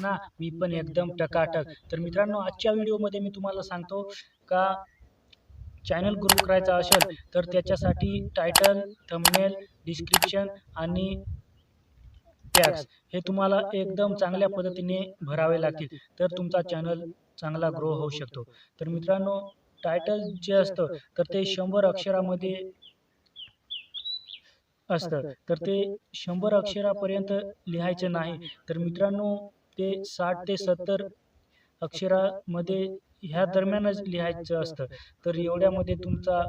ना मी पण एकदम टकाटक. तर मित्रांनो आजच्या व्हिडिओमध्ये मी तुम्हाला सांगतो का चॅनल ग्रो करायचा असेल तर त्याच्यासाठी टायटल थंबनेल डिस्क्रिप्शन आणि टॅक्स हे तुम्हाला एकदम चांगल्या पद्धतीने भरावे लागतील. तर तुमचा चॅनल चांगला ग्रो होऊ शकतो. तर मित्रांनो टायटल जे असतं तर ते शंभर अक्षरामध्ये असतं. तर ते शंभर अक्षरापर्यंत लिहायचं नाही. तर मित्रांनो ते साठ ते सत्तर अक्षरामध्ये ह्या दरम्यानच लिहायचं असतं. तर एवढ्यामध्ये तुमचा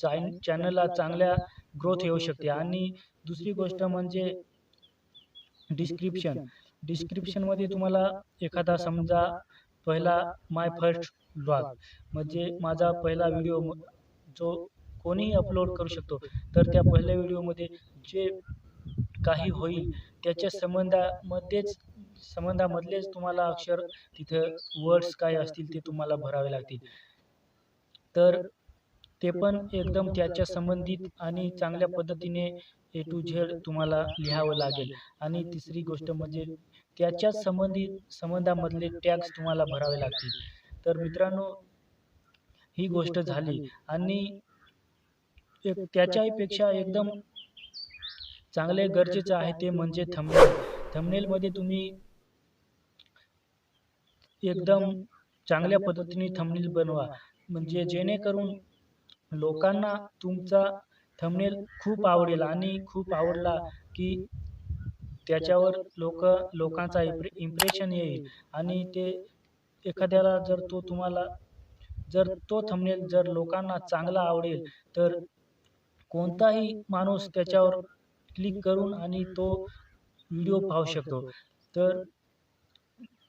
चाय चॅनलला चांगल्या ग्रोथ येऊ शकते. आणि दुसरी गोष्ट म्हणजे डिस्क्रिप्शन डिस्क्रिप्शनमध्ये तुम्हाला एखादा समजा पहिला माय फर्स्ट ब्लॉग म्हणजे माझा पहिला व्हिडिओ जो कोणीही अपलोड करू शकतो. तर त्या पहिल्या व्हिडिओमध्ये जे काही होईल त्याच्या संबंधामध्येच संबंधामधलेच तुम्हाला अक्षर तिथं वर्ड्स काय असतील ते तुम्हाला भरावे लागतील. तर ते पण एकदम त्याच्या संबंधित आणि चांगल्या पद्धतीने ए टू झेड तुम्हाला लिहावं लागेल. आणि तिसरी गोष्ट म्हणजे त्याच्याच संबंधित संबंधामधले टॅक्स तुम्हाला भरावे लागतील. तर मित्रांनो ही गोष्ट झाली. आणि एक त्याच्याहीपेक्षा एकदम चांगले गरजेचं आहे ते म्हणजे थंबनेल थंबनेलमध्ये तुम्ही एकदम चांगल्या पद्धतीने थंबनेल बनवा. म्हणजे जेणेकरून लोकांना तुमचा थंबनेल खूप आवडेल आणि खूप आवडला की त्याच्यावर लोक लोकांचा इम्प्रे इम्प्रेशन येईल. आणि ते एखाद्याला जर तो तुम्हाला जर तो थंबनेल जर लोकांना चांगला आवडेल तर कोणताही माणूस त्याच्यावर क्लिक करून आणि तो व्हिडिओ पाहू शकतो. तर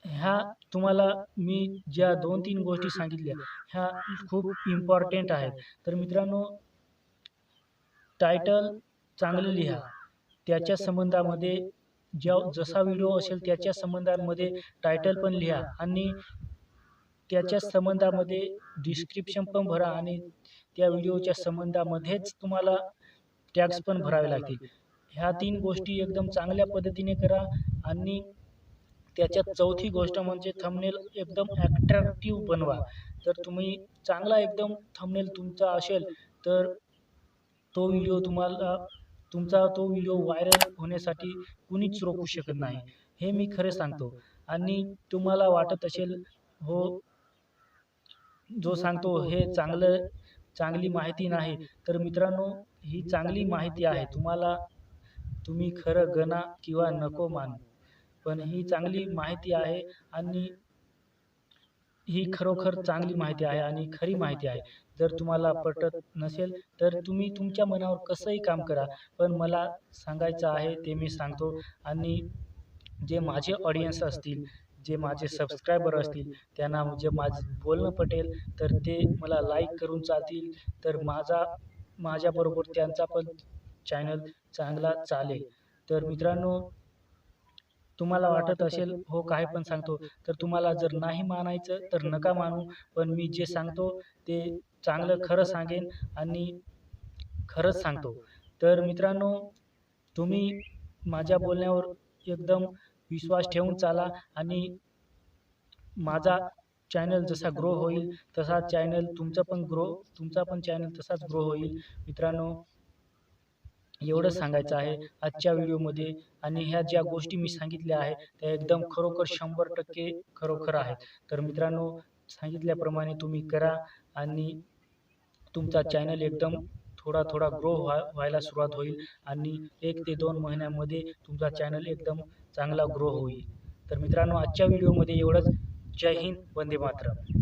ह्या तुम्हाला मी ज्या दोन तीन गोष्टी सांगितल्या ह्या खूप इम्पॉर्टंट आहेत. तर मित्रांनो टायटल चांगलं लिहा. त्याच्या संबंधामध्ये ज्या जसा व्हिडिओ असेल त्याच्या संबंधामध्ये टायटल पण लिहा आणि त्याच्या संबंधामध्ये डिस्क्रिप्शन पण भरा आणि त्या व्हिडिओच्या संबंधामध्येच तुम्हाला टॅग्स पण भरावे लागतील. ह्या तीन गोष्टी एकदम चांगल्या पद्धतीने करा आणि त्याच्यात चौथी गोष्ट म्हणजे थंबनेल एकदम ॲट्रॅक्टिव्ह बनवा. जर तुम्ही चांगला एकदम थंबनेल तुमचा असेल तर तो व्हिडिओ तुम्हाला तुमचा तो व्हिडिओ व्हायरल होण्यासाठी कुणीच रोखू शकत नाही. हे मी खरं सांगतो. आणि तुम्हाला वाटत असेल हो जो सांगतो हे चांगलं चांगली माहिती नाही. तर मित्रांनो ही चांगली माहिती आहे. तुम्हाला तुम्ही खरं गणा किंवा नको मानू. पण ही चांगली माहिती आहे आणि ही खरोखर चांगली माहिती आहे आणि खरी माहिती आहे. जर तुम्हाला पटत नसेल तर तुम्ही तुमच्या मनावर कसंही काम करा पण मला सांगायचं आहे ते मी सांगतो आणि जे माझे ऑडियन्स असतील जे माझे सबस्क्रायबर असतील त्यांना जे माझं बोलणं पटेल तर ते मला लाईक करून चालतील. तर माझा माझ्याबरोबर त्यांचा पण चॅनल चांगला चालेल. तर मित्रांनो तुम्हाला वाटत असेल हो काय पण सांगतो. तर तुम्हाला जर नाही मानायचं तर नका मानू. पण मी जे सांगतो ते चांगलं खरं सांगेन आणि खरंच सांगतो. तर मित्रांनो तुम्ही माझ्या बोलण्यावर एकदम विश्वास ठेवून चाला आणि माझा चॅनल जसा ग्रो होईल तसा चॅनल तुमचं पण ग्रो तुमचा पण चॅनल तसाच ग्रो होईल. मित्रांनो एवढंच सांगायचं आहे आजच्या व्हिडिओमध्ये. आणि ह्या ज्या गोष्टी मी सांगितल्या आहे त्या एकदम खरोखर शंभर टक्के खरोखर आहेत. तर मित्रांनो सांगितल्याप्रमाणे तुम्ही करा आणि तुमचा चॅनल एकदम थोडा थोडा ग्रो व्हा व्हायला सुरुवात होईल आणि एक ते दोन महिन्यामध्ये तुमचा चॅनल एकदम चांगला ग्रो होईल. तर मित्रांनो आजच्या व्हिडिओमध्ये एवढंच. जय हिंद वंदे मातरम.